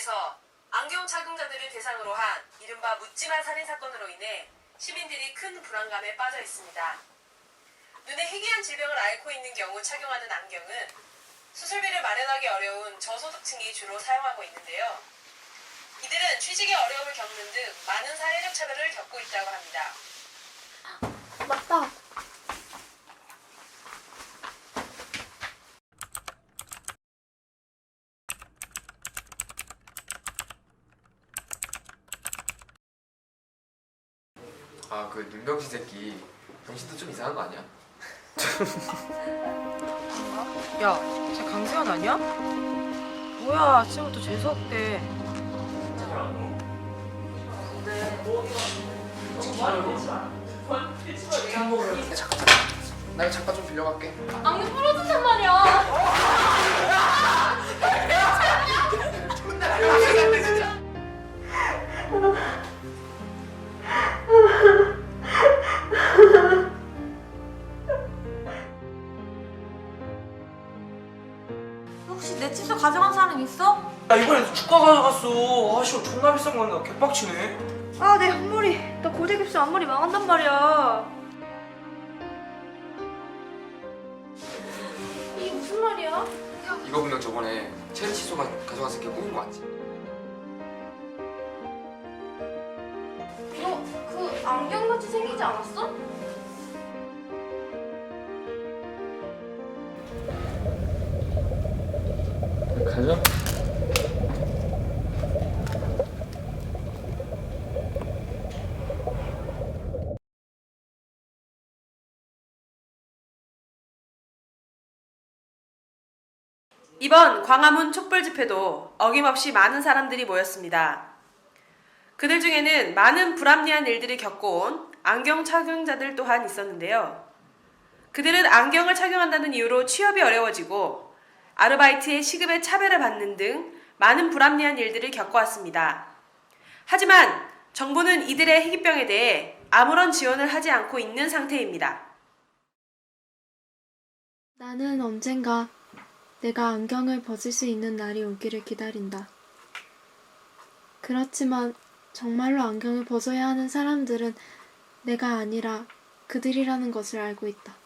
서울시에서 안경 착용자들을 대상으로 한 이른바 묻지마 살인 사건으로 인해 시민들이 큰 불안감에 빠져 있습니다. 눈에 희귀한 질병을 앓고 있는 경우 착용하는 안경은 수술비를 마련하기 어려운 저소득층이 주로 사용하고 있는데요. 이들은 취직에 어려움을 겪는 등 많은 사회적 차별을 겪고 있다고 합니다. 아그 윤병신 새끼 병신도 좀 이상한 거 아니야? 야, 쟤 강세현 아니야? 뭐야, 아침부터 재수없대. 잠깐 잠깐 나 이거 잠깐 좀 빌려갈게 안경 부러진단 말이야. 혹시 내 칩스 가져간 사람 있어? 야 이번에 주가 가져갔어 아 씨 존나 비싼 거 한다 개빡치네 아, 내 앞머리. 나 고데 깁스 앞머리 망한단 말이야. 이게 무슨 말이야? 이거 분명 저번에 체리 치소가 가져간 새끼 꾸민 거 맞지? 너 그 안경같이 생기지 않았어? 가자 이번 광화문 촛불 집회도 어김없이 많은 사람들이 모였습니다. 그들 중에는 많은 불합리한 일들을 겪어온 안경 착용자들 또한 있었는데요. 그들은 안경을 착용한다는 이유로 취업이 어려워지고 아르바이트의 시급에 차별을 받는 등 많은 불합리한 일들을 겪어왔습니다. 하지만 정부는 이들의 희귀병에 대해 아무런 지원을 하지 않고 있는 상태입니다. 나는 언젠가 내가 안경을 벗을 수 있는 날이 오기를 기다린다. 그렇지만 정말로 안경을 벗어야 하는 사람들은 내가 아니라 그들이라는 것을 알고 있다.